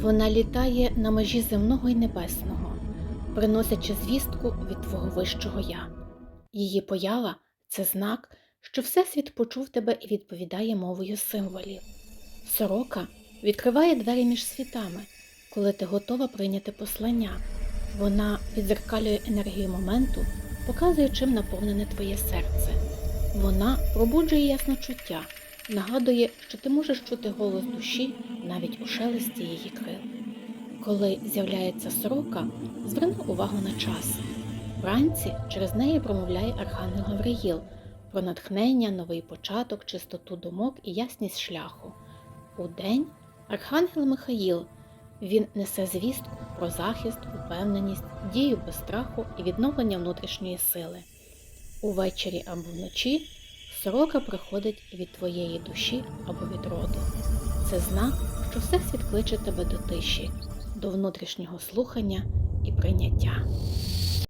Вона літає на межі земного і небесного, приносячи звістку від твого вищого я. Її поява це знак, що Всесвіт почув тебе і відповідає мовою символів. Сорока відкриває двері між світами, коли ти готова прийняти послання. Вона відзеркалює енергію моменту, показує, чим наповнене твоє серце. Вона пробуджує ясночуття, нагадує, що ти можеш чути голос душі навіть у шелесті її крил. Коли з'являється сорока, зверни увагу на час. Вранці через неї промовляє Архангел Гавриїл про натхнення, новий початок, чистоту думок і ясність шляху. Удень Архангел Михаїл він несе звістку про захист, упевненість, дію без страху і відновлення внутрішньої сили. Увечері або вночі сорока приходить від твоєї душі або від роду. Це знак, що Всесвіт кличе тебе до тиші, до внутрішнього слухання і прийняття.